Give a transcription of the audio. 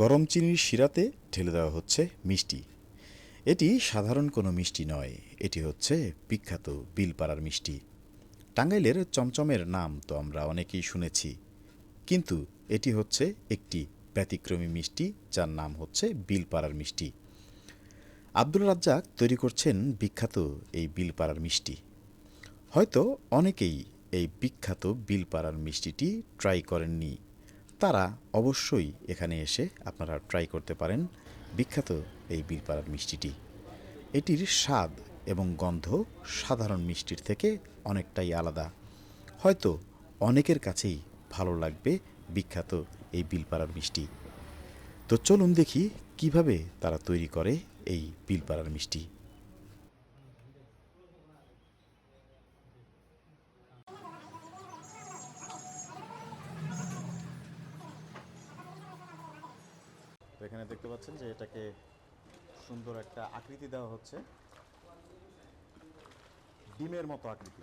গরম চিনির শিরাতে ঢেলে দেওয়া হচ্ছে মিষ্টি। এটি সাধারণ কোনো মিষ্টি নয়, এটি হচ্ছে বিখ্যাত বিলপাড়ার মিষ্টি। টাঙ্গাইলের চমচমের নাম তো আমরা অনেকেই শুনেছি, কিন্তু এটি হচ্ছে একটি ব্যতিক্রমী মিষ্টি, যার নাম হচ্ছে বিলপাড়ার মিষ্টি। আব্দুল রাজ্জাক তৈরি করছেন বিখ্যাত এই বিলপাড়ার মিষ্টি। হয়তো অনেকেই এই বিখ্যাত বিলপাড়ার মিষ্টিটি ট্রাই করেননি। তারা অবশ্যই এখানে এসে আপনারা ট্রাই করতে পারেন বিখ্যাত এই বিলপাড়ার মিষ্টিটি। এটির স্বাদ এবং গন্ধ সাধারণ মিষ্টির থেকে অনেকটাই আলাদা। হয়তো অনেকের কাছেই ভালো লাগবে বিখ্যাত এই বিলপাড়ার মিষ্টি। তো চলুন দেখি কীভাবে তারা তৈরি করে এই বিলপাড়ার মিষ্টি। এখানে দেখতে পাচ্ছেন যে এটাকে সুন্দর একটা আকৃতি দেওয়া হচ্ছে। ডিমের মতো আকৃতি।